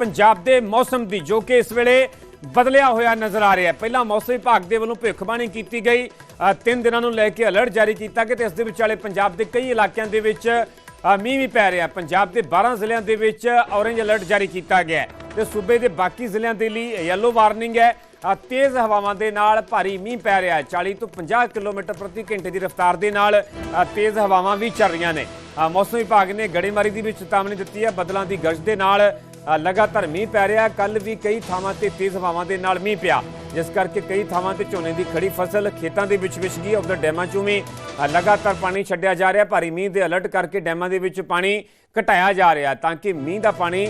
ਪੰਜਾਬ ਦੇ ਮੌਸਮ ਦੀ, ਜੋ ਕਿ ਇਸ ਵੇਲੇ ਬਦਲਿਆ ਹੋਇਆ ਨਜ਼ਰ ਆ ਰਿਹਾ ਹੈ। ਪਹਿਲਾਂ ਮੌਸਮ ਵਿਭਾਗ ਦੇ ਵੱਲੋਂ ਭਵਿੱਖਬਾਣੀ ਕੀਤੀ ਗਈ। ਤਿੰਨ ਦਿਨਾਂ ਨੂੰ ਲੈ ਕੇ ਅਲਰਟ ਜਾਰੀ ਕੀਤਾ ਗਿਆ ਤੇ ਇਸ ਦੇ ਵਿਚਾਲੇ ਪੰਜਾਬ ਦੇ ਕਈ ਇਲਾਕਿਆਂ ਦੇ ਵਿੱਚ ਮੀਂਹ ਵੀ ਪੈ ਰਿਹਾ ਪੰਜਾਬ ਦੇ 12 ਜ਼ਿਲ੍ਹਿਆਂ ਦੇ ਵਿੱਚ ਔਰੇਂਜ ਅਲਰਟ ਜਾਰੀ ਕੀਤਾ ਗਿਆ ਹੈ ਤੇ ਸੂਬੇ ਦੇ ਬਾਕੀ ਜ਼ਿਲ੍ਹਿਆਂ ਦੇ ਲਈ ਯੈਲੋ ਵਾਰਨਿੰਗ ਹੈ। ਤੇਜ਼ ਹਵਾਵਾਂ ਦੇ ਨਾਲ ਭਾਰੀ ਮੀਂਹ ਪੈ ਰਿਹਾ ਹੈ। 40 ਤੋਂ 50 ਕਿਲੋਮੀਟਰ ਪ੍ਰਤੀ ਘੰਟੇ ਦੀ ਰਫ਼ਤਾਰ ਦੇ ਨਾਲ ਤੇਜ਼ ਹਵਾਵਾਂ ਵੀ ਚੱਲ ਰਹੀਆਂ ਨੇ। ਮੌਸਮ ਵਿਭਾਗ ਨੇ ਗੜੇਮਾਰੀ ਦੀ ਵੀ ਚੇਤਾਵਨੀ ਦਿੱਤੀ ਹੈ। ਬਦਲਾਂ ਦੀ ਗਰਜ ਦੇ ਨਾਲ ਲਗਾਤਾਰ ਮੀਂਹ ਪੈ ਰਿਹਾ। ਕੱਲ ਵੀ ਕਈ ਥਾਵਾਂ ਤੇ ਤੇਜ਼ ਹਵਾਵਾਂ ਦੇ ਨਾਲ ਮੀਂਹ ਪਿਆ। ਜਿਸ ਕਰਕੇ ਕਈ ਥਾਵਾਂ ਤੇ ਝੋਨੇ ਦੀ ਖੜੀ ਫਸਲ ਖੇਤਾਂ ਦੇ ਵਿੱਚ ਵਿਛ ਗਈ। ਉਧਰ ਡੈਮਾਂ ਚੋਂ ਵੀ ਲਗਾਤਾਰ ਪਾਣੀ ਛੱਡਿਆ ਜਾ ਰਿਹਾ। ਭਾਰੀ ਮੀਂਹ ਦੇ ਅਲਰਟ ਕਰਕੇ ਡੈਮਾਂ ਦੇ ਵਿੱਚ ਪਾਣੀ ਘਟਾਇਆ ਜਾ ਰਿਹਾ ਤਾਂ ਕਿ ਮੀਂਹ ਦਾ ਪਾਣੀ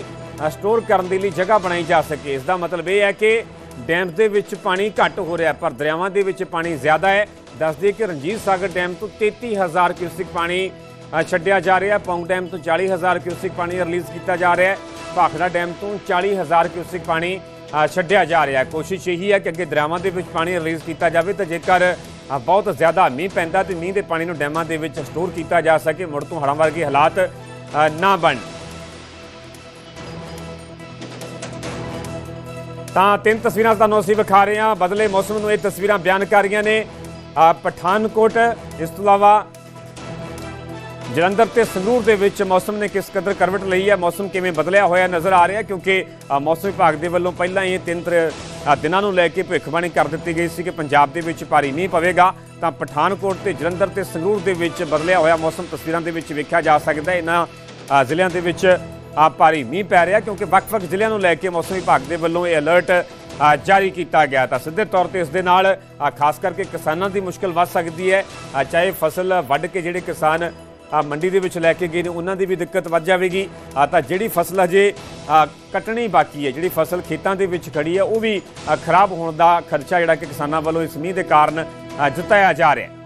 ਸਟੋਰ ਕਰਨ ਦੇ ਲਈ ਜਗ੍ਹਾ ਬਣਾਈ ਜਾ ਸਕੇ। ਇਸ ਦਾ ਮਤਲਬ ਇਹ ਹੈ ਕਿ ਡੈਮ ਦੇ ਵਿੱਚ ਪਾਣੀ ਘੱਟ ਹੋ ਰਿਹਾ, ਪਰ ਦਰਿਆਵਾਂ ਦੇ ਵਿੱਚ ਪਾਣੀ ਜ਼ਿਆਦਾ ਹੈ। ਦੱਸ ਕਿ ਰਣਜੀਤ ਸਾਗਰ ਡੈਮ ਤੋਂ 33000 ਕਿਊਸਿਕ ਪਾਣੀ ਛੱਡਿਆ ਜਾ ਰਿਹਾ। ਪੌਂਗ ਡੈਮ ਤੋਂ 40000 ਕਿਊਸਿਕ ਪਾਣੀ ਰਿਲੀਜ਼ ਕੀਤਾ ਜਾ ਰਿਹਾ। ਹੈ ਭਾਖੜਾ ਡੈਮ ਤੋਂ 40000 ਕਿਊਸਿਕ ਪਾਣੀ ਛੱਡਿਆ ਜਾ ਰਿਹਾ ਹੈ। ਕੋਸ਼ਿਸ਼ ਇਹੀ ਹੈ ਕਿ ਅੱਗੇ ਦਰਿਆਵਾਂ ਦੇ ਵਿੱਚ ਪਾਣੀ ਰਿਲੀਜ਼ ਕੀਤਾ ਜਾਵੇ ਤਾਂ ਜੇਕਰ ਬਹੁਤ ਜ਼ਿਆਦਾ ਮੀਂਹ ਪੈਂਦਾ ਤੇ ਮੀਂਹ ਦੇ ਪਾਣੀ ਨੂੰ ਡੈਮਾਂ ਦੇ ਵਿੱਚ ਸਟੋਰ ਕੀਤਾ ਜਾ ਸਕੇ, ਮੁੜ ਤੋਂ ਹੜ੍ਹਾਂ ਵਰਗੇ ਹਾਲਾਤ ਨਾ ਬਣ। ਤਾਂ ਤਿੰਨ ਤਸਵੀਰਾਂ ਤੁਹਾਨੂੰ ਅਸੀਂ ਵਿਖਾ ਰਹੇ ਹਾਂ। ਬਦਲੇ ਮੌਸਮ ਨੂੰ ਇਹ ਤਸਵੀਰਾਂ ਬਿਆਨ ਕਰ ਰਹੀਆਂ ਨੇ ਪਠਾਨਕੋਟ, ਇਸ ਤੋਂ ਇਲਾਵਾ ਜਲੰਧਰ ਤੇ ਸੰਗਰੂਰ ਦੇ ਵਿੱਚ ਮੌਸਮ ਨੇ ਕਿਸ ਕਦਰ ਕਰਵਟ ਲਈ ਹੈ? ਮੌਸਮ ਕਿਵੇਂ ਬਦਲਿਆ ਹੋਇਆ ਨਜ਼ਰ ਆ ਰਿਹਾ? ਕਿਉਂਕਿ ਮੌਸਮ ਵਿਭਾਗ ਦੇ ਵੱਲੋਂ ਪਹਿਲਾਂ ਹੀ ਤਿੰਨ ਤਰ- ਦਿਨਾਂ ਨੂੰ ਲੈ ਕੇ ਭਵਿੱਖਬਾਣੀ ਕਰ ਦਿੱਤੀ ਗਈ ਸੀ ਕਿ ਪੰਜਾਬ ਦੇ ਵਿੱਚ ਭਾਰੀ ਮੀਂਹ ਪਵੇਗਾ। ਤਾਂ ਪਠਾਨਕੋਟ ਤੇ ਜਲੰਧਰ ਤੇ ਸੰਗਰੂਰ ਦੇ ਵਿੱਚ ਬਦਲਿਆ ਹੋਇਆ ਮੌਸਮ ਤਸਵੀਰਾਂ ਦੇ ਵਿੱਚ ਵੇਖਿਆ ਜਾ ਸਕਦਾ ਹੈ। ਇਹਨਾਂ ਜ਼ਿਲ੍ਹਿਆਂ ਦੇ ਵਿੱਚ ਅ, ਭਾਰੀ ਮੀਂਹ ਪੈ ਰਿਹਾ ਕਿਉਂਕਿ ਵੱਖ-ਵੱਖ ਜ਼ਿਲ੍ਹਿਆਂ ਨੂੰ ਲੈ ਕੇ ਮੌਸਮ ਵਿਭਾਗ ਦੇ ਵੱਲੋਂ ਇਹ ਅਲਰਟ ਜਾਰੀ ਕੀਤਾ ਗਿਆ ਤਾਂ ਸਿੱਧੇ ਤੌਰ ਤੇ ਇਸ ਦੇ ਨਾਲ ਖਾਸ ਕਰਕੇ ਕਿਸਾਨਾਂ ਦੀ ਮੁਸ਼ਕਲ ਵੱਧ ਸਕਦੀ ਹੈ। ਚਾਹੇ ਫਸਲ ਵੱਢ ਕੇ ਜਿਹੜੇ ਕਿਸਾਨ ਮੰਡੀ ਦੇ ਵਿੱਚ ਲੈ ਕੇ ਗਏ ਨੇ ਉਹਨਾਂ ਦੀ ਵੀ ਦਿੱਕਤ ਵੱਧ ਜਾਵੇਗੀ। ਆ ਤਾਂ ਜਿਹੜੀ ਫਸਲ ਹਜੇ ਕੱਟਣੀ ਬਾਕੀ ਹੈ ਜਿਹੜੀ ਫਸਲ ਖੇਤਾਂ ਦੇ ਵਿੱਚ ਖੜੀ ਹੈ ਉਹ ਵੀ ਖਰਾਬ ਹੋਣ ਦਾ ਖਰਚਾ ਜਿਹੜਾ ਕਿ ਕਿਸਾਨਾਂ ਵੱਲੋਂ ਇਸ ਮੀਂਹ ਦੇ ਕਾਰਨ ਆ, ਜਤਾਇਆ ਜਾ ਰਿਹਾ ਹੈ।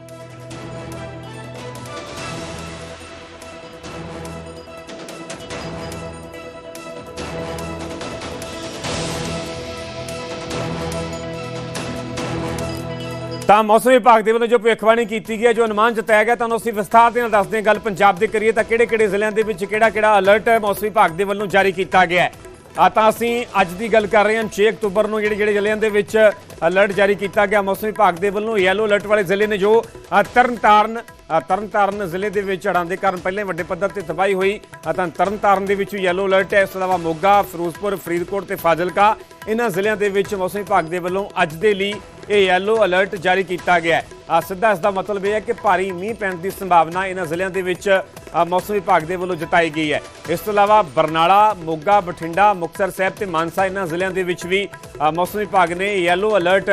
ਤਾਂ ਮੌਸਮ ਵਿਭਾਗ ਦੇ ਵੱਲੋਂ ਜੋ ਭਵਿੱਖਬਾਣੀ ਕੀਤੀ ਗਈ ਹੈ, ਜੋ ਅਨੁਮਾਨ ਜਤਾਇਆ ਗਿਆ, ਤੁਹਾਨੂੰ ਅਸੀਂ ਵਿਸਥਾਰ ਦੇ ਨਾਲ ਦੱਸਦੇ ਹਾਂ। ਗੱਲ ਪੰਜਾਬ ਦੇ ਕਰੀਏ ਤਾਂ ਕਿਹੜੇ-ਕਿਹੜੇ ਜ਼ਿਲ੍ਹਿਆਂ ਦੇ ਵਿੱਚ ਕਿਹੜਾ-ਕਿਹੜਾ ਅਲਰਟ ਹੈ ਮੌਸਮ ਵਿਭਾਗ ਦੇ ਵੱਲੋਂ ਜਾਰੀ ਕੀਤਾ ਗਿਆ ਹੈ? ਆ ਤਾਂ ਅਸੀਂ ਅੱਜ ਦੀ ਗੱਲ ਕਰ ਰਹੇ ਹਾਂ 6 ਅਕਤੂਬਰ ਨੂੰ ਜਿਹੜੇ ਜਿਹੜੇ ਜ਼ਿਲ੍ਹਿਆਂ ਦੇ ਵਿੱਚ ਅਲਰਟ ਜਾਰੀ ਕੀਤਾ ਗਿਆ, ਮੌਸਮ ਵਿਭਾਗ ਦੇ ਵੱਲੋਂ ਯੈਲੋ ਅਲਰਟ ਵਾਲੇ ਜ਼ਿਲ੍ਹੇ ਨੇ ਜੋ ਤਰਨਤਾਰਨ ਤਰਨਤਾਰਨ ਜ਼ਿਲ੍ਹੇ ਦੇ ਵਿੱਚ ਹੜ੍ਹਾਂ ਦੇ ਕਾਰਨ ਪਹਿਲੇ ਵੱਡੇ ਪੱਧਰ ਤੇ ਤਬਾਹੀ ਹੋਈ। ਤਾਂ ਤਰਨਤਾਰਨ ਦੇ ਵਿੱਚ ਯੈਲੋ ਅਲਰਟ ਹੈ, ਇਸ ਤੋਂ ਇਲਾਵਾ ਮੋਗਾ, ਫਿਰੋਜ਼ਪੁਰ, ਫਰੀਦਕੋਟ ਤੇ ਫਾਜ਼ਿਲਕਾ ਇਹਨਾਂ ਜ਼ਿਲ੍ਹਿਆਂ ਦੇ ਵਿੱਚ ਮੌਸਮ ਵਿਭਾਗ ਦੇ ਵੱਲੋਂ ਅੱਜ ਦੇ ਲਈ ਇਹ ਯੈਲੋ ਅਲਰਟ ਜਾਰੀ ਕੀਤਾ ਗਿਆ ਹੈ। ਸਿੱਧਾ ਇਸ ਦਾ ਮਤਲਬ ਇਹ ਹੈ ਕਿ ਭਾਰੀ ਮੀਂਹ ਪੈਣ ਦੀ ਸੰਭਾਵਨਾ ਇਹਨਾਂ ਜ਼ਿਲ੍ਹਿਆਂ ਦੇ ਵਿੱਚ ਮੌਸਮ ਵਿਭਾਗ ਦੇ ਵੱਲੋਂ ਜਤਾਈ ਗਈ ਹੈ। ਇਸ ਤੋਂ ਇਲਾਵਾ ਬਰਨਾਲਾ, ਮੋਗਾ, ਬਠਿੰਡਾ, ਮੁਕਤਸਰ ਸਾਹਿਬ ਤੇ ਮਾਨਸਾ ਇਹਨਾਂ ਜ਼ਿਲ੍ਹਿਆਂ ਦੇ ਵਿੱਚ ਵੀ ਮੌਸਮ ਵਿਭਾਗ ਨੇ ਯੈਲੋ ਅਲਰਟ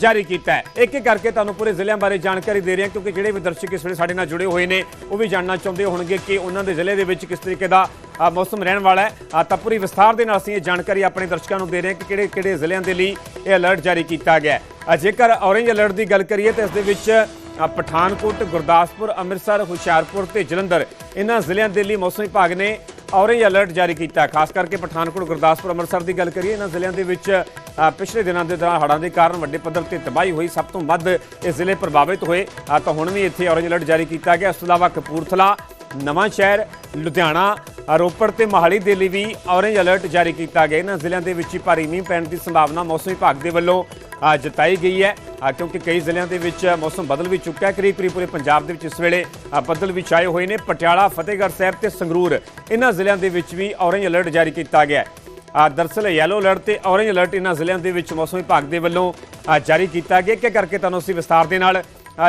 ਜਾਰੀ ਕੀਤਾ ਹੈ। ਇੱਕ ਇੱਕ ਕਰਕੇ ਤੁਹਾਨੂੰ ਪੂਰੇ ਜ਼ਿਲ੍ਹਿਆਂ ਬਾਰੇ ਜਾਣਕਾਰੀ ਦੇ ਰਹੇ ਹਾਂ, ਕਿਉਂਕਿ ਜਿਹੜੇ ਵੀ ਦਰਸ਼ਕ ਇਸ ਵੇਲੇ ਸਾਡੇ ਨਾਲ ਜੁੜੇ ਹੋਏ ਨੇ, ਉਹ ਵੀ ਜਾਣਨਾ ਚਾਹੁੰਦੇ ਹੋਣਗੇ ਕਿ ਉਹਨਾਂ ਦੇ ਜ਼ਿਲ੍ਹੇ ਦੇ ਵਿੱਚ ਕਿਸ ਤਰੀਕੇ ਦਾ ਮੌਸਮ ਰਹਿਣ ਵਾਲਾ ਹੈ। ਤਾਂ ਪੂਰੀ ਵਿਸਥਾਰ ਦੇ ਨਾਲ ਅਸੀਂ ਇਹ ਜਾਣਕਾਰੀ ਆਪਣੇ ਦਰਸ਼ਕਾਂ ਨੂੰ ਦੇ ਰਹੇ ਹਾਂ ਕਿ ਕਿਹੜੇ ਕਿਹੜੇ ਜ਼ਿਲ੍ਹਿਆਂ ਦੇ ਲਈ ਇਹ ਅਲਰਟ ਜਾਰੀ ਕੀਤਾ ਗਿਆ ਹੈ। ਜੇਕਰ ਔਰੇਂਜ ਅਲਰਟ ਦੀ ਗੱਲ ਕਰੀਏ ਤਾਂ ਇਸ ਦੇ ਵਿੱਚ ਪਠਾਨਕੋਟ, ਗੁਰਦਾਸਪੁਰ, ਅੰਮ੍ਰਿਤਸਰ, ਹੁਸ਼ਿਆਰਪੁਰ ਤੇ ਜਲੰਧਰ ਇਹਨਾਂ ਜ਼ਿਲ੍ਹਿਆਂ ਦੇ ਲਈ ਮੌਸਮ ਵਿਭਾਗ ਨੇ ਔਰੇਂਜ ਅਲਰਟ ਜਾਰੀ ਕੀਤਾ ਖਾਸ ਕਰਕੇ ਪਠਾਨਕੋਟ, ਗੁਰਦਾਸਪੁਰ, ਅੰਮ੍ਰਿਤਸਰ ਦੀ ਗੱਲ ਕਰੀਏ ਇਹਨਾਂ ਜ਼ਿਲ੍ਹਿਆਂ ਦੇ ਵਿੱਚ ਪਿਛਲੇ ਦਿਨਾਂ ਦੇ ਦੌਰਾਨ ਹੜ੍ਹਾਂ ਦੇ ਕਾਰਨ ਵੱਡੇ ਪੱਧਰ ਤੇ ਤਬਾਹੀ ਹੋਈ। ਸਭ ਤੋਂ ਵੱਧ ਇਹ ਜ਼ਿਲ੍ਹੇ ਪ੍ਰਭਾਵਿਤ ਹੋਏ। ਤਾਂ ਹੁਣ ਵੀ ਇੱਥੇ ਔਰੇਂਜ ਅਲਰਟ ਜਾਰੀ ਕੀਤਾ ਗਿਆ। ਇਸ ਤੋਂ ਇਲਾਵਾ ਕਪੂਰਥਲਾ ਨਵਾਂ ਸ਼ਹਿਰ ਲੁਧਿਆਣਾ ਰੋਪੜ ਤੇ ਮੋਹਾਲੀ ਦੇ ਲਈ ਵੀ ਔਰੇਂਜ ਅਲਰਟ ਜਾਰੀ ਕੀਤਾ ਗਿਆ। ਇਹਨਾਂ ਜ਼ਿਲ੍ਹਿਆਂ ਦੇ ਵਿੱਚ ਹੀ ਭਾਰੀ ਮੀਂਹ ਪੈਣ ਦੀ ਸੰਭਾਵਨਾ ਮੌਸਮ ਵਿਭਾਗ ਦੇ ਵੱਲੋਂ ਜਤਾਈ ਗਈ ਹੈ। ਕਿਉਂਕਿ ਕਈ ਜ਼ਿਲ੍ਹਿਆਂ ਦੇ ਵਿੱਚ ਮੌਸਮ ਬਦਲ ਵੀ ਚੁੱਕਾ ਹੈ। ਕਰੀਬ ਕਰੀਬ ਪੂਰੇ ਪੰਜਾਬ ਦੇ ਵਿੱਚ ਇਸ ਵੇਲੇ ਬੱਦਲ ਵੀ ਛਾਏ ਹੋਏ ਨੇ। ਪਟਿਆਲਾ ਫਤਿਹਗੜ੍ਹ ਸਾਹਿਬ ਤੇ ਸੰਗਰੂਰ ਇਹਨਾਂ ਜ਼ਿਲ੍ਹਿਆਂ ਦੇ ਵਿੱਚ ਵੀ ਔਰੇਂਜ ਅਲਰਟ ਜਾਰੀ ਕੀਤਾ ਗਿਆ ਹੈ। ਅ, ਦਰਅਸਲ ਯੈਲੋ ਅਲਰਟ ਤੇ ਔਰੇਂਜ ਅਲਰਟ ਇਹਨਾਂ ਜ਼ਿਲ੍ਹਿਆਂ ਦੇ ਵਿੱਚ ਮੌਸਮ ਵਿਭਾਗ ਦੇ ਵੱਲੋਂ ਜਾਰੀ ਕੀਤਾ ਗਿਆ। ਕਿ ਕਰਕੇ ਤੁਹਾਨੂੰ ਅਸੀਂ ਵਿਸਤਾਰ ਦੇ ਨਾਲ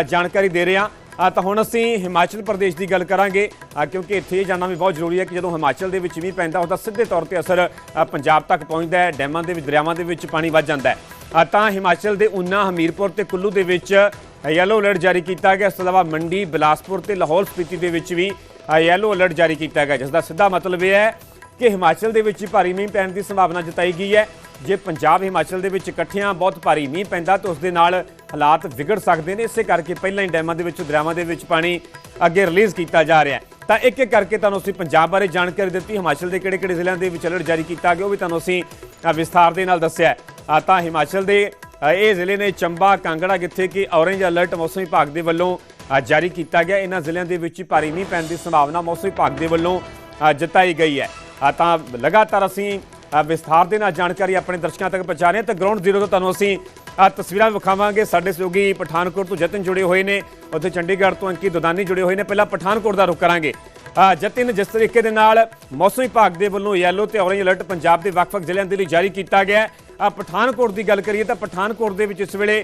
ਜਾਣਕਾਰੀ ਦੇ ਰਹੇ ਹਾਂ। ਤਾਂ ਹੁਣ ਅਸੀਂ ਹਿਮਾਚਲ ਪ੍ਰਦੇਸ਼ ਦੀ ਗੱਲ ਕਰਾਂਗੇ। ਕਿਉਂਕਿ ਇੱਥੇ ਇਹ ਜਾਣਨਾ ਵੀ ਬਹੁਤ ਜ਼ਰੂਰੀ ਹੈ ਕਿ ਜਦੋਂ ਹਿਮਾਚਲ ਦੇ ਵਿੱਚ ਮੀਂਹ ਪੈਂਦਾ, ਉਹਦਾ ਸਿੱਧੇ ਤੌਰ ਤੇ ਅਸਰ ਪੰਜਾਬ ਤੱਕ ਪਹੁੰਚਦਾ ਹੈ, ਡੈਮਾਂ ਦੇ ਵਿੱਚ ਦਰਿਆਵਾਂ ਦੇ ਵਿੱਚ ਪਾਣੀ ਵੱਧ ਜਾਂਦਾ ਹੈ। ਤਾਂ ਹਿਮਾਚਲ ਦੇ ਉਨਾ ਹਮੀਰਪੁਰ ਤੇ ਕੁੱਲੂ ਦੇ ਵਿੱਚ ਯੈਲੋ ਅਲਰਟ ਜਾਰੀ ਕੀਤਾ ਗਿਆ। ਇਸ ਤੋਂ ਇਲਾਵਾ ਮੰਡੀ, ਬਿਲਾਸਪੁਰ ਤੇ ਲਾਹੌਰ ਸਪੀਤੀ ਦੇ ਵਿੱਚ ਵੀ ਯੈਲੋ ਅਲਰਟ ਜਾਰੀ ਕੀਤਾ ਗਿਆ, ਜਿਸ ਦਾ ਸਿੱਧਾ ਮਤਲਬ ਇਹ ਹੈ ਕਿ ਹਿਮਾਚਲ ਦੇ ਵਿੱਚ ਭਾਰੀ ਮੀਂਹ ਪੈਣ ਦੀ ਸੰਭਾਵਨਾ ਜਤਾਈ ਗਈ ਹੈ। ਜੇ ਪੰਜਾਬ ਹਿਮਾਚਲ ਦੇ ਵਿੱਚ ਇਕੱਠਿਆਂ ਬਹੁਤ ਭਾਰੀ ਮੀਂਹ ਪੈਂਦਾ, ਤਾਂ ਉਸ ਦੇ ਨਾਲ ਹਾਲਾਤ ਵਿਗੜ ਸਕਦੇ ਨੇ, ਇਸੇ ਕਰਕੇ ਪਹਿਲਾਂ ਹੀ ਡੈਮਾਂ ਦੇ ਵਿੱਚ, ਦਰਿਆਵਾਂ ਦੇ ਵਿੱਚ ਪਾਣੀ ਅੱਗੇ ਰਿਲੀਜ਼ ਕੀਤਾ ਜਾ ਰਿਹਾ ਹੈ। ਤਾਂ ਇੱਕ ਇੱਕ ਕਰਕੇ ਤੁਹਾਨੂੰ ਅਸੀਂ ਪੰਜਾਬ ਬਾਰੇ ਜਾਣਕਾਰੀ ਦਿੱਤੀ। ਹਿਮਾਚਲ ਦੇ ਕਿਹੜੇ ਕਿਹੜੇ ਜ਼ਿਲ੍ਹਿਆਂ ਦੇ ਵਿੱਚ ਅਲਰਟ ਜਾਰੀ ਕੀਤਾ ਗਿਆ, ਉਹ ਵੀ ਤੁਹਾਨੂੰ ਅਸੀਂ ਵਿਸਥਾਰ ਦੇ ਨਾਲ ਦੱਸਿਆ ਹੈ। ਤਾਂ ਹਿਮਾਚਲ ਦੇ ਇਹ ਜ਼ਿਲ੍ਹੇ ਨੇ ਚੰਬਾ, ਕਾਂਗੜਾ, ਜਿੱਥੇ ਕਿ ਔਰੇਂਜ ਅਲਰਟ ਮੌਸਮ ਵਿਭਾਗ ਦੇ ਵੱਲੋਂ ਜਾਰੀ ਕੀਤਾ ਗਿਆ। ਇਹਨਾਂ ਜ਼ਿਲ੍ਹਿਆਂ ਦੇ ਵਿੱਚ ਭਾਰੀ ਮੀਂਹ ਪੈਣ ਦੀ ਸੰਭਾਵਨਾ ਮੌਸਮ ਵਿਭਾਗ ਦੇ ਵੱਲੋਂ ਜਤਾਈ ਗਈ ਹੈ। ਤਾਂ ਲਗਾਤਾਰ ਅਸੀਂ ਵਿਸਥਾਰ ਦੇ ਨਾਲ ਜਾਣਕਾਰੀ ਆਪਣੇ ਦਰਸ਼ਕਾਂ ਤੱਕ ਪਹੁੰਚਾ ਰਹੇ ਹਾਂ। ਤੇ ਗਰਾਊਂਡ ਜ਼ੀਰੋ ਤੋਂ ਤੁਹਾਨੂੰ ਅਸੀਂ ਅ, ਤਸਵੀਰਾਂ ਵਿਖਾਵਾਂਗੇ। ਸਾਡੇ ਸਹਿਯੋਗੀ ਪਠਾਨਕੋਟ ਤੋਂ ਜਤਨ ਜੁੜੇ ਹੋਏ ਨੇ। ਉੱਥੇ ਚੰਡੀਗੜ੍ਹ ਤੋਂ ਅੰਕਿਤ ਦੁਦਾਨੀ ਜੁੜੇ ਹੋਏ ਨੇ। ਪਹਿਲਾਂ ਪਠਾਨਕੋਟ ਦਾ ਰੁਖ ਕਰਾਂਗੇ। ਅ, ਜਿਸ ਤਰੀਕੇ ਦੇ ਨਾਲ ਮੌਸਮ ਵਿਭਾਗ ਦੇ ਵੱਲੋਂ ਯੈਲੋ ਤੇ ਔਰੇਂਜ ਅਲਰਟ ਪੰਜਾਬ ਦੇ ਵੱਖ-ਵੱਖ ਜ਼ਿਲ੍ਹਿਆਂ ਦੇ ਲਈ ਜਾਰੀ ਕੀਤਾ ਗਿਆ ਹੈ। ਪਠਾਨਕੋਟ ਦੀ ਗੱਲ ਕਰੀਏ ਤਾਂ ਪਠਾਨਕੋਟ ਦੇ ਵਿੱਚ ਇਸ ਵੇਲੇ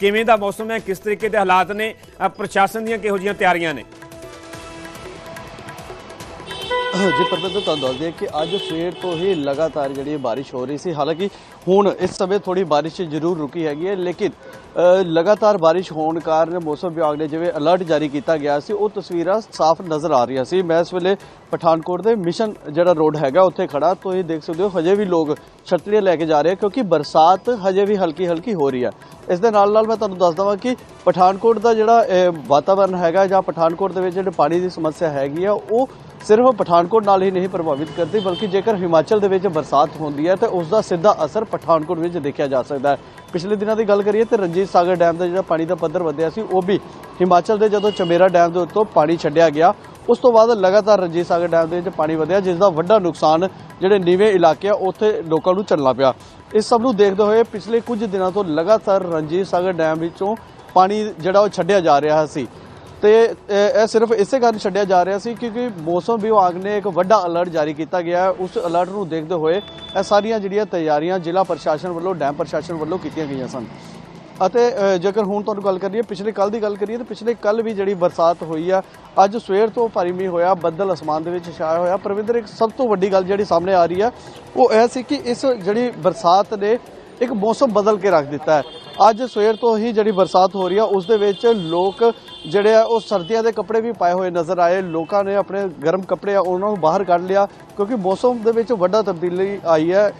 ਕਿਵੇਂ ਦਾ ਮੌਸਮ ਹੈ ਕਿਸ ਤਰੀਕੇ ਦੇ ਹਾਲਾਤ ਨੇ ਪ੍ਰਸ਼ਾਸਨ ਦੀਆਂ ਕਿਹੋ ਜਿਹੀਆਂ ਤਿਆਰੀਆਂ ਨੇ? ਜੀ ਪਰਬਤ ਤੁਹਾਨੂੰ ਦੱਸ ਦਈਏ ਕਿ ਅੱਜ ਸਵੇਰ ਤੋਂ ਹੀ ਲਗਾਤਾਰ ਜਿਹੜੀ ਇਹ ਬਾਰਿਸ਼ ਹੋ ਰਹੀ ਸੀ। ਹਾਲਾਂਕਿ ਹੁਣ ਇਸ ਸਮੇਂ ਥੋੜੀ ਬਾਰਿਸ਼ ਜ਼ਰੂਰ ਰੁਕੀ ਹੈਗੀ ਹੈ ਲੇਕਿਨ ਲਗਾਤਾਰ ਬਾਰਿਸ਼ ਹੋਣ ਕਾਰਨ ਮੌਸਮ ਵਿਭਾਗ ਨੇ ਜਿਵੇਂ ਅਲਰਟ ਜਾਰੀ ਕੀਤਾ ਗਿਆ ਸੀ ਉਹ ਤਸਵੀਰਾਂ ਸਾਫ਼ ਨਜ਼ਰ ਆ ਰਹੀਆਂ ਸੀ। ਮੈਂ ਇਸ ਵੇਲੇ ਪਠਾਨਕੋਟ ਦੇ ਮਿਸ਼ਨ ਜਿਹੜਾ ਰੋਡ ਹੈਗਾ ਉੱਥੇ ਖੜਾ ਤੋਂ ਇਹ ਦੇਖ ਸਕਦੇ ਹੋ ਹਜੇ ਵੀ ਲੋਕ ਛਤਰੀਆਂ ਲੈ ਕੇ ਜਾ ਰਹੇ ਆ ਕਿਉਂਕਿ ਬਰਸਾਤ ਹਜੇ ਵੀ ਹਲਕੀ ਹਲਕੀ ਹੋ ਰਹੀ ਹੈ। ਇਸ ਦੇ ਨਾਲ ਨਾਲ ਮੈਂ ਤੁਹਾਨੂੰ ਦੱਸ ਦਵਾਂ ਕਿ ਪਠਾਨਕੋਟ ਦਾ ਜਿਹੜਾ ਅ, ਵਾਤਾਵਰਣ ਹੈਗਾ ਜਾਂ ਪਠਾਨਕੋਟ ਦੇ ਵਿੱਚ ਜਿਹੜੇ ਪਾਣੀ ਦੀ ਸਮੱਸਿਆ ਹੈਗੀ ਆ ਉਹ ਸਿਰਫ ਪਠਾਨਕੋਟ ਨਾਲ ਹੀ ਨਹੀਂ ਪ੍ਰਭਾਵਿਤ ਕਰਦੀ, ਬਲਕਿ ਜੇਕਰ ਹਿਮਾਚਲ ਦੇ ਵਿੱਚ ਬਰਸਾਤ ਹੁੰਦੀ ਹੈ, ਤਾਂ ਉਸ ਦਾ ਸਿੱਧਾ ਅਸਰ ਪਠਾਨਕੋਟ ਵਿੱਚ ਦੇਖਿਆ ਜਾ ਸਕਦਾ ਹੈ। ਪਿਛਲੇ ਦਿਨਾਂ ਦੀ ਗੱਲ ਕਰੀਏ, ਤਾਂ ਰਣਜੀਤ ਸਾਗਰ ਡੈਮ ਦਾ ਜਿਹੜਾ ਪਾਣੀ ਦਾ ਪੱਧਰ ਵਧਿਆ ਸੀ, ਉਹ ਵੀ ਹਿਮਾਚਲ ਦੇ ਜਦੋਂ ਚਮੇਰਾ ਡੈਮ ਦੇ ਉੱਤੋਂ ਪਾਣੀ ਛੱਡਿਆ ਗਿਆ, ਉਸ ਤੋਂ ਬਾਅਦ ਲਗਾਤਾਰ ਰਣਜੀਤ ਸਾਗਰ ਡੈਮ ਦੇ ਵਿੱਚ ਪਾਣੀ ਵਧਿਆ, ਜਿਸ ਦਾ ਵੱਡਾ ਨੁਕਸਾਨ ਜਿਹੜੇ ਨੀਵੇਂ ਇਲਾਕੇ ਆ, ਉੱਥੇ ਲੋਕਾਂ ਨੂੰ ਚੱਲਣਾ ਪਿਆ। ਇਸ ਸਭ ਨੂੰ ਦੇਖਦੇ ਹੋਏ ਪਿਛਲੇ ਕੁਝ ਦਿਨਾਂ ਤੋਂ ਲਗਾਤਾਰ ਰਣਜੀਤ ਸਾਗਰ ਡੈਮ ਵਿੱਚੋਂ ਪਾਣੀ ਜਿਹੜਾ ਉਹ ਛੱਡਿਆ ਜਾ ਰਿਹਾ ਸੀ। ਤੇ ਇਹ ਸਿਰਫ ਇਸੇ ਕਾਰਨ ਛੱਡਿਆ ਜਾ ਰਿਹਾ ਸੀ ਕਿਉਂਕਿ ਮੌਸਮ ਵਿਭਾਗ ਨੇ ਇੱਕ ਵੱਡਾ ਅਲਰਟ ਜਾਰੀ ਕੀਤਾ ਗਿਆ ਹੈ। ਉਸ ਅਲਰਟ ਨੂੰ ਦੇਖਦੇ ਹੋਏ ਇਹ ਸਾਰੀਆਂ ਜਿਹੜੀਆਂ ਤਿਆਰੀਆਂ ਜ਼ਿਲ੍ਹਾ ਪ੍ਰਸ਼ਾਸਨ ਵੱਲੋਂ, ਡੈਮ ਪ੍ਰਸ਼ਾਸਨ ਵੱਲੋਂ ਕੀਤੀਆਂ ਗਈਆਂ ਸਨ। ਅਤੇ ਜੇਕਰ ਹੁਣ ਤੁਹਾਨੂੰ ਗੱਲ ਕਰੀਏ ਪਿਛਲੇ ਕੱਲ ਦੀ ਗੱਲ ਕਰੀਏ ਤਾਂ ਪਿਛਲੇ ਕੱਲ ਵੀ ਜਿਹੜੀ ਬਰਸਾਤ ਹੋਈ ਆ, ਅੱਜ ਸਵੇਰ ਤੋਂ ਭਾਰੀ ਮੀਂਹ ਹੋਇਆ, ਬੱਦਲ ਅਸਮਾਨ ਦੇ ਵਿੱਚ ਛਾਇਆ ਹੋਇਆ। ਪ੍ਰਵਿੰਦਰ, ਇੱਕ ਸਭ ਤੋਂ ਵੱਡੀ ਗੱਲ ਜਿਹੜੀ ਸਾਹਮਣੇ ਆ ਰਹੀ ਆ, ਉਹ ਇਹ ਸੀ ਕਿ ਇਸ ਜਿਹੜੀ ਬਰਸਾਤ ਨੇ ਇੱਕ ਮੌਸਮ ਬਦਲ ਕੇ ਰੱਖ ਦਿੱਤਾ ਹੈ। ਅੱਜ ਸਵੇਰ ਤੋਂ ਹੀ ਜਿਹੜੀ ਬਰਸਾਤ ਹੋ ਰਹੀ ਆ, ਉਸ ਦੇ ਵਿੱਚ ਲੋਕ ਜਿਹੜੇ ਆ, ਉਹ ਸਰਦੀਆਂ ਦੇ ਕੱਪੜੇ ਵੀ ਪਾਏ ਹੋਏ ਨਜ਼ਰ ਆਏ। ਲੋਕਾਂ ਨੇ ਆਪਣੇ ਗਰਮ ਕੱਪੜੇ ਆ, ਉਹਨਾਂ ਨੂੰ ਬਾਹਰ ਕੱਢ ਲਿਆ, ਕਿਉਂਕਿ ਮੌਸਮ ਦੇ ਵਿੱਚ ਵੱਡਾ ਤਬਦੀਲੀ ਆਈ ਹੈ।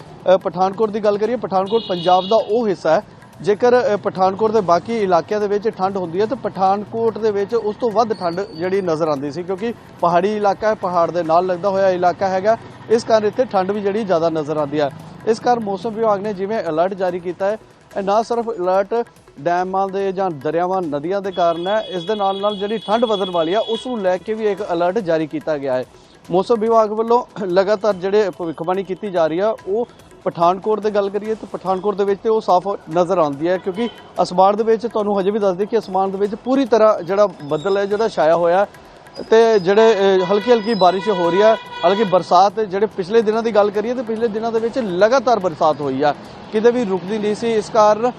ਪਠਾਨਕੋਟ ਦੀ ਗੱਲ ਕਰੀਏ, ਪਠਾਨਕੋਟ ਪੰਜਾਬ ਦਾ ਉਹ ਹਿੱਸਾ ਹੈ। ਜੇਕਰ ਪਠਾਨਕੋਟ ਦੇ ਬਾਕੀ ਇਲਾਕਿਆਂ ਦੇ ਵਿੱਚ ਠੰਡ ਹੁੰਦੀ ਹੈ, ਤਾਂ ਪਠਾਨਕੋਟ ਦੇ ਵਿੱਚ ਉਸ ਤੋਂ ਵੱਧ ਠੰਡ ਜਿਹੜੀ ਨਜ਼ਰ ਆਉਂਦੀ ਸੀ, ਕਿਉਂਕਿ ਪਹਾੜੀ ਇਲਾਕਾ ਹੈ, ਪਹਾੜ ਦੇ ਨਾਲ ਲੱਗਦਾ ਹੋਇਆ ਇਲਾਕਾ ਹੈਗਾ। ਇਸ ਕਾਰਨ ਇੱਥੇ ਠੰਡ ਵੀ ਜਿਹੜੀ ਜ਼ਿਆਦਾ ਨਜ਼ਰ ਆਉਂਦੀ ਹੈ। ਇਸ ਕਾਰਨ ਮੌਸਮ ਵਿਭਾਗ ਨੇ ਜਿਵੇਂ ਅਲਰਟ ਜਾਰੀ ਕੀਤਾ ਹੈ ਇਹ ਨਾ ਸਿਰਫ ਅਲਰਟ ਡੈਮਾਂ ਦੇ ਜਾਂ ਦਰਿਆਵਾਂ, ਨਦੀਆਂ ਦੇ ਕਾਰਨ ਹੈ, ਇਸ ਦੇ ਨਾਲ ਨਾਲ ਜਿਹੜੀ ਠੰਡ ਵਧਣ ਵਾਲੀ ਆ ਉਸ ਨੂੰ ਲੈ ਕੇ ਵੀ ਇੱਕ ਅਲਰਟ ਜਾਰੀ ਕੀਤਾ ਗਿਆ ਹੈ। ਮੌਸਮ ਵਿਭਾਗ ਵੱਲੋਂ ਲਗਾਤਾਰ ਜਿਹੜੇ ਭਵਿੱਖਬਾਣੀ ਕੀਤੀ ਜਾ ਰਹੀ ਆ ਉਹ ਪਠਾਨਕੋਟ ਦੀ ਗੱਲ ਕਰੀਏ ਤਾਂ ਪਠਾਨਕੋਟ ਦੇ ਵਿੱਚ ਤੇ ਉਹ ਸਾਫ਼ ਨਜ਼ਰ ਆਉਂਦੀ ਹੈ, ਕਿਉਂਕਿ ਅਸਮਾਨ ਦੇ ਵਿੱਚ ਤੁਹਾਨੂੰ ਹਜੇ ਵੀ ਦੱਸ ਦਈਏ ਕਿ ਅਸਮਾਨ ਦੇ ਵਿੱਚ ਪੂਰੀ ਤਰ੍ਹਾਂ ਜਿਹੜਾ ਬੱਦਲ ਹੈ, ਜਿਹੜਾ ਛਾਇਆ ਹੋਇਆ ਹੈ ਤੇ ਜਿਹੜੇ ਹਲਕੀ ਹਲਕੀ ਬਾਰਿਸ਼ ਹੋ ਰਹੀ ਹੈ, ਹਾਲਾਂਕਿ ਬਰਸਾਤ ਜਿਹੜੇ ਪਿਛਲੇ ਦਿਨਾਂ ਦੀ ਗੱਲ ਕਰੀਏ ਤਾਂ ਪਿਛਲੇ ਦਿਨਾਂ ਦੇ ਵਿੱਚ ਲਗਾਤਾਰ ਬਰਸਾਤ ਹੋਈ ਆ। ਕਿਤੇ ਵੀ ਰੁਕਦੀ ਨਹੀਂ ਸੀ। ਇਸ ਕਾਰਨ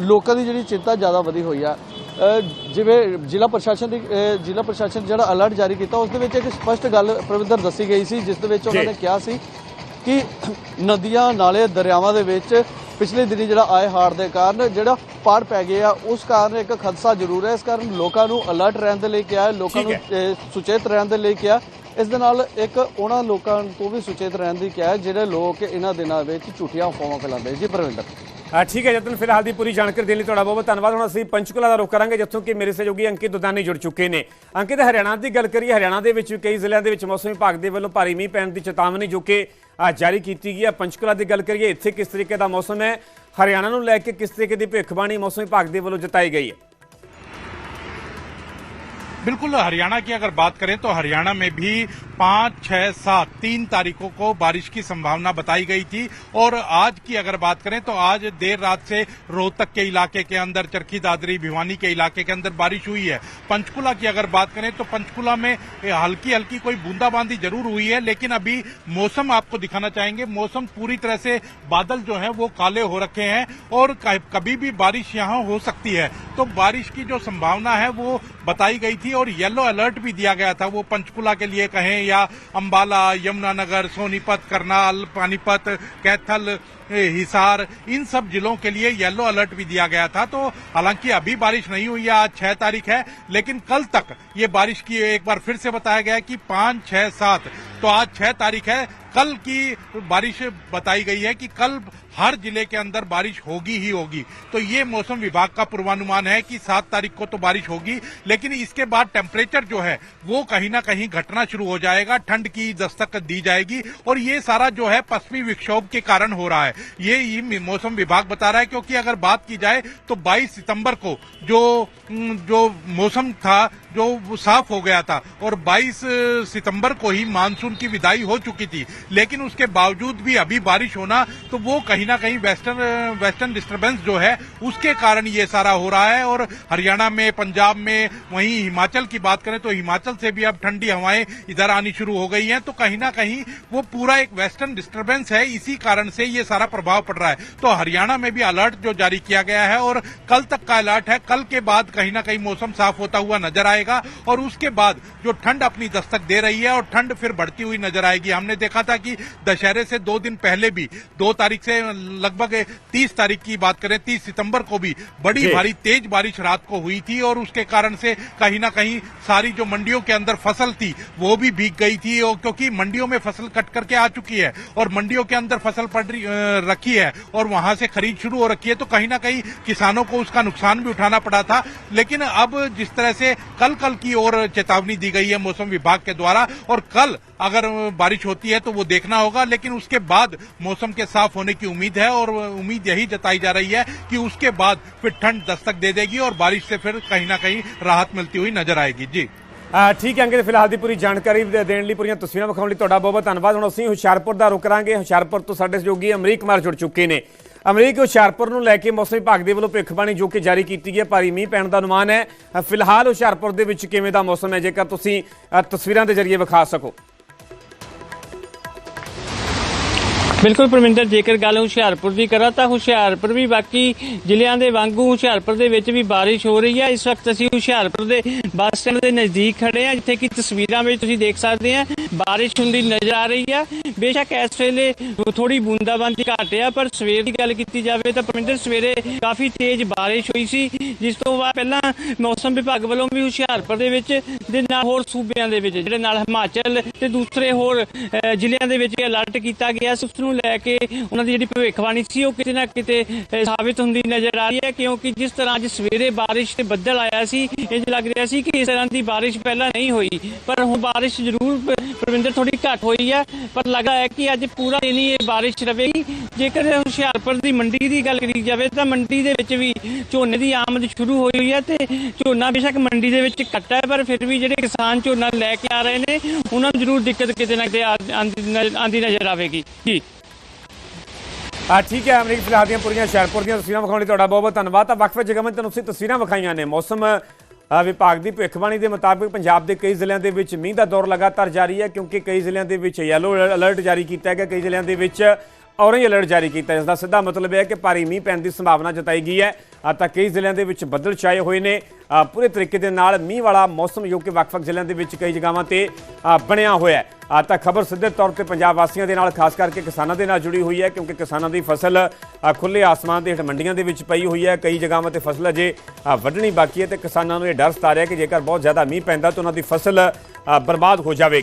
ਲੋਕਾਂ ਦੀ ਜਿਹੜੀ ਚਿੰਤਾ ਜ਼ਿਆਦਾ ਵਧੀ ਹੋਈ ਆ। ਜਿਵੇਂ ਜ਼ਿਲ੍ਹਾ ਪ੍ਰਸ਼ਾਸਨ ਦੀ ਜ਼ਿਲ੍ਹਾ ਪ੍ਰਸ਼ਾਸਨ ਜਿਹੜਾ ਅਲਰਟ ਜਾਰੀ ਕੀਤਾ ਉਸ ਦੇ ਵਿੱਚ ਇੱਕ ਸਪਸ਼ਟ ਗੱਲ ਪ੍ਰਵਿੰਦਰ ਦੱਸੀ ਗਈ ਸੀ ਜਿਸ ਦੇ ਵਿੱਚ ਉਹਨਾਂ। ਨੇ ਕਿਹਾ ਸੀ ਕਿ ਨਦੀਆਂ ਨਾਲੇ ਦਰਿਆਵਾਂ ਦੇ ਵਿੱਚ ਪਿਛਲੇ ਦਿਨੀ ਜਿਹੜਾ ਆਏ ਹਾੜ ਦੇ ਕਾਰਨ ਜਿਹੜਾ ਪਾੜ ਪੈ ਗਏ ਆ ਉਸ ਕਾਰਨ ਇੱਕ ਖਦਸ਼ਾ ਜ਼ਰੂਰ ਹੈ। ਇਸ ਕਾਰਨ ਲੋਕਾਂ ਨੂੰ ਅਲਰਟ ਰਹਿਣ ਦੇ ਲਈ ਕਿਹਾ ਹੈ ਲੋਕਾਂ ਨੂੰ ਸੁਚੇਤ ਰਹਿਣ ਦੇ ਲਈ ਕਿਹਾ। ਇਸ ਦੇ ਨਾਲ ਇੱਕ ਉਹਨਾਂ ਲੋਕਾਂ ਤੋਂ ਵੀ ਸੁਚੇਤ ਰਹਿਣ ਦੀ ਕਿਹਾ ਜਿਹੜੇ ਲੋਕ ਇਹਨਾਂ ਦਿਨਾਂ ਵਿੱਚ ਝੂਠੀਆਂ ਅਫਵਾਹਾਂ ਫੈਲਾਉਂਦੇ ਜੀ ਪ੍ਰਵਿੰਦਰ। ਠੀਕ ਹੈ ਜਤਨ, ਫਿਲਹਾਲ ਦੀ ਪੂਰੀ ਜਾਣਕਾਰੀ ਦੇਣ ਲਈ ਤੁਹਾਡਾ ਬਹੁਤ ਬਹੁਤ ਧੰਨਵਾਦ। ਹੁਣ ਅਸੀਂ ਪੰਚਕੁਲਾ ਦਾ ਰੁਖ ਕਰਾਂਗੇ, ਜਿੱਥੋਂ ਕਿ ਮੇਰੇ ਸਹਿਯੋਗੀ ਅੰਕਿਤ ਦੁਦਾਨੀ ਜੁੜ ਚੁੱਕੇ ਨੇ। ਅੰਕਿਤ, ਹਰਿਆਣਾ ਦੀ ਗੱਲ ਕਰੀਏ, ਹਰਿਆਣਾ ਦੇ ਵਿੱਚ ਵੀ ਕਈ ਜ਼ਿਲ੍ਹਿਆਂ ਦੇ ਵਿੱਚ ਮੌਸਮ ਵਿਭਾਗ ਦੇ ਵੱਲੋਂ ਭਾਰੀ ਮੀਂਹ ਪੈਣ ਦੀ ਚੇਤਾਵਨੀ ਜੋ ਕਿ ਜਾਰੀ ਕੀਤੀ ਗਈ ਹੈ। ਪੰਚਕੁਲਾ ਦੀ ਗੱਲ ਕਰੀਏ, ਇੱਥੇ ਕਿਸ ਤਰੀਕੇ ਦਾ ਮੌਸਮ ਹੈ? ਹਰਿਆਣਾ ਨੂੰ ਲੈ ਕੇ ਕਿਸ ਤਰੀਕੇ ਦੀ ਭਵਿੱਖਬਾਣੀ ਮੌਸਮ ਵਿਭਾਗ ਦੇ ਵੱਲੋਂ ਜਤਾਈ ਗਈ ਹੈ? बिल्कुल, हरियाणा की अगर बात करें तो हरियाणा में भी पाँच, छह, सात, तीन तारीखों को बारिश की संभावना बताई गई थी। और आज की अगर बात करें तो आज देर रात से रोहतक के इलाके के अंदर, चरखी दादरी, भिवानी के इलाके के अंदर बारिश हुई है। पंचकुला की अगर बात करें तो पंचकुला में हल्की हल्की कोई बूंदाबांदी ज़रूर हुई है, लेकिन अभी मौसम आपको दिखाना चाहेंगे। मौसम पूरी तरह से बादल जो है वो काले हो रखे हैं और कभी भी बारिश यहाँ हो सकती है। तो बारिश की जो संभावना है वो बताई गई थी और येलो अलर्ट भी दिया गया था। वो पंचकुला के लिए कहें या अंबाला, यमुनानगर, सोनीपत, करनाल, पानीपत, कैथल हिसार, इन सब जिलों के लिए येलो अलर्ट भी दिया गया था। तो हालाँकि अभी बारिश नहीं हुई है, आज छह तारीख है, लेकिन कल तक ये बारिश की एक बार फिर से बताया गया कि पाँच, छह, सात तो आज छह तारीख है कल की बारिश बताई गई है कि कल हर ज़िले के अंदर बारिश होगी ही होगी। तो ये मौसम विभाग का पूर्वानुमान है कि सात तारीख को तो बारिश होगी, लेकिन इसके बाद टेम्परेचर जो है, वो कहीं ना कहीं घटना शुरू हो जाएगा, ठंड की दस्तक दी जाएगी, और ये सारा जो है पश्चिमी विक्षोभ के कारण हो रहा है। ये मौसम विभाग बता रहा है, क्योंकि अगर बात की जाए तो 22 सितंबर को जो जो मौसम था, जो साफ़ हो गया था, और 22 सितंबर को ही मानसून की विदाई हो चुकी थी। लेकिन उसके बावजूद भी अभी बारिश होना तो वो कहीं ना कहीं वेस्टर्न वेस्टर्न डिस्टर्बेंस जो है, उसके कारण ये सारा हो रहा है। और हरियाणा में, पंजाब में, वहीं हिमाचल की बात करें तो हिमाचल से भी अब ठंडी हवाएँ इधर आनी शुरू हो गई हैं। तो कहीं ना कहीं वो पूरा एक वेस्टर्न डिस्टर्बेंस है, इसी कारण से ये सारा प्रभाव पड़ रहा है। तो हरियाणा में भी अलर्ट जो जारी किया गया है, और कल तक का अलर्ट है, कल के बाद कहीं ना कहीं मौसम साफ़ होता हुआ नज़र आएगा। और उसके बाद जो ठंड अपनी दस्तक दे रही है, और ठंड फिर बढ़ती हुई नज़र आएगी। हमने देखा था कि दशहरे से दो दिन पहले भी दो तारीख से लगभग तीस तारीख की बात करें तीस सितंबर को भी बड़ी भारी तेज बारिश रात को हुई थी और उसके कारण से कहीं ना कहीं सारी जो मंडियों के अंदर फ़सल थी वो भी भीग गई थी और क्योंकि मंडियों में फ़सल कट करके आ चुकी है और मंडियों के अंदर फ़सल पड़ रखी है और वहाँ से खरीद शुरू हो रखी है तो कहीं ना कहीं किसानों को उसका नुकसान भी उठाना पड़ा था। लेकिन अब जिस तरह से कल कल की ओर चेतावनी दी गई है मौसम विभाग के द्वारा और कल अगर बारिश होती है तो वो देखना होगा लेकिन उसके बाद मौसम के साफ होने की उम्मीद है और उम्मीद यही जताई जा रही है कि उसके बाद फिर ठंड दस्तक दे देगी और बारिश से फिर कहीं ना कहीं राहत मिलती हुई नजर आएगी जी ਅ, ਠੀਕ ਹੈ ਅੰਕਿਤ ਫਿਲਹਾਲ ਦੀ ਪੂਰੀ ਜਾਣਕਾਰੀ ਦੇ- ਦੇਣ ਲਈ ਪੂਰੀਆਂ ਤਸਵੀਰਾਂ ਵਿਖਾਉਣ ਲਈ ਤੁਹਾਡਾ ਬਹੁਤ ਬਹੁਤ ਧੰਨਵਾਦ ਹੁਣ ਅਸੀਂ ਹੁਸ਼ਿਆਰਪੁਰ ਦਾ ਰੁਕ ਕਰਾਂਗੇ ਹੁਸ਼ਿਆਰਪੁਰ ਤੋਂ ਸਾਡੇ ਸਹਿਯੋਗੀ ਅਮਰੀਕ ਕੁਮਾਰ ਜੁੜ ਚੁੱਕੇ ਨੇ ਅਮਰੀਕ ਹੁਸ਼ਿਆਰਪੁਰ ਨੂੰ ਲੈ ਕੇ ਮੌਸਮ ਵਿਭਾਗ ਦੇ ਵੱਲੋਂ ਭਵਿੱਖਬਾਣੀ ਜੋ ਕਿ ਜਾਰੀ ਕੀਤੀ ਗਈ ਹੈ ਭਾਰੀ ਮੀਂਹ ਪੈਣ ਦਾ ਅਨੁਮਾਨ ਹੈ ਅ, ਫਿਲਹਾਲ ਹੁਸ਼ਿਆਰਪੁਰ ਦੇ ਵਿੱਚ ਕਿਵੇਂ ਦਾ ਮੌਸਮ ਹੈ ਜੇਕਰ ਤੁਸੀਂ ਅ, ਤਸਵੀਰਾਂ ਦੇ ਜ਼ਰੀਏ ਵਿਖਾ ਸਕੋ ਬਿਲਕੁਲ ਪਰਮਿੰਦਰ, ਜੇਕਰ ਗੱਲ ਹੁਸ਼ਿਆਰਪੁਰ ਦੀ ਕਰਾਂ ਤਾਂ ਹੁਸ਼ਿਆਰਪੁਰ ਵੀ ਬਾਕੀ ਜ਼ਿਲ੍ਹਿਆਂ ਦੇ ਵਾਂਗੂ ਹੁਸ਼ਿਆਰਪੁਰ ਦੇ ਵਿੱਚ ਵੀ ਬਾਰਿਸ਼ ਹੋ ਰਹੀ ਹੈ। ਇਸ ਵਕਤ ਅਸੀਂ ਹੁਸ਼ਿਆਰਪੁਰ ਦੇ ਬੱਸ ਸਟੈਂਡ ਦੇ ਨਜ਼ਦੀਕ ਖੜੇ ਹਾਂ, ਜਿੱਥੇ ਕਿ ਤਸਵੀਰਾਂ ਵਿੱਚ ਤੁਸੀਂ ਦੇਖ ਸਕਦੇ ਆ ਬਾਰਿਸ਼ ਹੁੰਦੀ ਨਜ਼ਰ ਆ ਰਹੀ ਹੈ। ਬੇਸ਼ੱਕ ਇਸ ਵੇਲੇ ਥੋੜੀ ਬੂੰਦਾਬਾਂਦੀ ਘੱਟ ਆ, ਪਰ ਸਵੇਰ ਦੀ ਗੱਲ ਕੀਤੀ ਜਾਵੇ ਤਾਂ ਪਰਮਿੰਦਰ, ਸਵੇਰੇ ਕਾਫੀ ਤੇਜ਼ ਬਾਰਿਸ਼ ਹੋਈ ਸੀ, ਜਿਸ ਤੋਂ ਬਾਅਦ ਪਹਿਲਾਂ ਮੌਸਮ ਵਿਭਾਗ ਵੱਲੋਂ ਵੀ ਹੁਸ਼ਿਆਰਪੁਰ ਦੇ ਵਿੱਚ ਦੇ ਨਾਲ ਹੋਰ ਸੂਬਿਆਂ ਦੇ ਵਿੱਚ, ਜਿਹੜੇ ਨਾਲ ਹਿਮਾਚਲ ਤੇ ਦੂਸਰੇ ਹੋਰ ਜ਼ਿਲ੍ਹਿਆਂ ਦੇ ਵਿੱਚ ਅਲਰਟ ਕੀਤਾ ਗਿਆ। ਸੀ ਉਸ ਨੂੰ ਲੈ ਕੇ ਉਹਨਾਂ ਦੀ ਜਿਹੜੀ ਭਵਿੱਖਬਾਣੀ ਸੀ, ਉਹ ਕਿਤੇ ਨਾ ਕਿਤੇ ਸਾਬਿਤ ਹੁੰਦੀ ਨਜ਼ਰ ਆ ਰਹੀ ਹੈ, ਕਿਉਂਕਿ ਜਿਸ ਤਰ੍ਹਾਂ ਅੱਜ ਸਵੇਰੇ ਬਾਰਿਸ਼ ਤੇ ਬੱਦਲ ਆਇਆ ਸੀ ਇੰਜ ਲੱਗ ਰਿਹਾ ਸੀ ਕਿ ਇਸ ਤਰ੍ਹਾਂ ਦੀ ਬਾਰਿਸ਼ ਪਹਿਲਾਂ ਨਹੀਂ ਹੋਈ। ਪਰ ਹੁਣ ਬਾਰਿਸ਼ ਜ਼ਰੂਰ ਪਰਵਿੰਦਰ ਥੋੜੀ ਘੱਟ ਹੋਈ ਹੈ, ਪਰ ਲੱਗਦਾ ਹੈ ਕਿ ਅੱਜ ਪੂਰਾ ਦਿਨ ਹੀ ਇਹ ਬਾਰਿਸ਼ ਰਹੇਗੀ। ਜੇਕਰ ਹੁਸ਼ਿਆਰਪੁਰ ਦੀ ਮੰਡੀ ਦੀ ਗੱਲ ਕਰੀ ਜਾਵੇ, ਤਾਂ ਮੰਡੀ ਦੇ ਵਿੱਚ ਵੀ ਝੋਨੇ ਦੀ ਆਮਦ ਸ਼ੁਰੂ ਹੋਈ ਹੋਈ ਹੈ ਤੇ ਝੋਨਾ ਬੇਸ਼ੱਕ ਮੰਡੀ ਦੇ ਵਿੱਚ ਘੱਟ ਹੈ, ਪਰ ਫਿਰ ਵੀ ਜਿਹੜੇ ਕਿਸਾਨ ਝੋਨਾ ਲੈ ਕੇ ਆ ਰਹੇ ਨੇ, ਉਹਨਾਂ ਨੂੰ ਜ਼ਰੂਰ ਦਿੱਕਤ ਕਿਤੇ ਨਾ ਕਿਤੇ ਆ- ਆਉਂਦੀ ਨਜ਼ਰ- ਆਉਂਦੀ ਨਜ਼ਰ ਆਵੇਗੀ। ਜੀ। ਆ ਠੀਕ ਹੈ, ਅਮਰੀਕ, ਫਿਲਹਾਲ ਦੀਆਂ ਪੂਰੀਆਂ ਸ਼ਹਿਰਪੁਰ ਦੀਆਂ ਤਸਵੀਰਾਂ ਵਿਖਾਉਣ ਲਈ ਤੁਹਾਡਾ ਬਹੁਤ ਬਹੁਤ ਧੰਨਵਾਦ। ਤਾਂ ਵਕਫ ਜਗ੍ਹਾ ਮੈਂ ਤੁਹਾਨੂੰ ਤੁਸੀਂ ਤਸਵੀਰਾਂ ਵਿਖਾਈਆਂ ਨੇ। ਮੌਸਮ ਵਿਭਾਗ ਦੀ ਭਵਿੱਖਬਾਣੀ ਦੇ ਮੁਤਾਬਿਕ ਪੰਜਾਬ ਦੇ ਕਈ ਜ਼ਿਲ੍ਹਿਆਂ ਦੇ ਵਿੱਚ ਮੀਂਹ ਦਾ ਦੌਰ ਲਗਾਤਾਰ ਜਾਰੀ ਹੈ, ਕਿਉਂਕਿ ਕਈ ਜ਼ਿਲ੍ਹਿਆਂ ਦੇ ਵਿੱਚ ਯੈਲੋ ਅਲਰਟ ਜਾਰੀ ਕੀਤਾ ਗਿਆ, ਕਈ ਜ਼ਿਲ੍ਹਿਆਂ ਦੇ ਵਿੱਚ ਔਰੇਂਜ ਅਲਰਟ ਜਾਰੀ ਕੀਤਾ ਜਿਸ ਦਾ ਸਿੱਧਾ ਮਤਲਬ ਇਹ ਹੈ ਕਿ ਭਾਰੀ ਮੀਂਹ ਪੈਣ ਦੀ ਸੰਭਾਵਨਾ ਜਤਾਈ ਗਈ ਹੈ। ਤਾਂ ਕਈ ਜ਼ਿਲ੍ਹਿਆਂ ਦੇ ਵਿੱਚ ਬੱਦਲ ਛਾਏ ਹੋਏ ਨੇ। ਪੂਰੇ ਤਰੀਕੇ ਦੇ ਨਾਲ ਮੀਂਹ ਵਾਲਾ ਮੌਸਮ ਜੋ ਕਿ ਵੱਖ-ਵੱਖ ਜ਼ਿਲ੍ਹਿਆਂ ਦੇ ਵਿੱਚ ਕਈ ਜਗ੍ਹਾਵਾਂ ਤੇ ਬਣਿਆ ਹੋਇਆ ਹੈ। ਤਾਂ ਖਬਰ ਸਿੱਧੇ ਤੌਰ ਤੇ ਪੰਜਾਬ ਵਾਸੀਆਂ ਦੇ ਨਾਲ ਖਾਸ ਕਰਕੇ ਕਿਸਾਨਾਂ ਦੇ ਨਾਲ ਜੁੜੀ ਹੋਈ ਹੈ ਕਿਉਂਕਿ ਕਿਸਾਨਾਂ ਦੀ ਫਸਲ ਅ, ਖੁੱਲੇ ਆਸਮਾਨ ਦੇ ਹੇਠ ਮੰਡੀਆਂ ਦੇ ਵਿੱਚ ਪਈ ਹੋਈ ਹੈ। ਕਈ ਜਗ੍ਹਾਵਾਂ ਤੇ ਫਸਲ ਅਜੇ ਵੱਢਣੀ ਬਾਕੀ ਹੈ ਤੇ ਕਿਸਾਨਾਂ ਨੂੰ ਇਹ ਡਰ ਸਤਾ ਰਿਹਾ ਕਿ ਜੇਕਰ ਬਹੁਤ ਜ਼ਿਆਦਾ ਮੀਂਹ ਪੈਂਦਾ ਤਾਂ ਉਹਨਾਂ ਦੀ ਫਸਲ ਬਰਬਾਦ ਹੋ ਜਾਵੇਗੀ।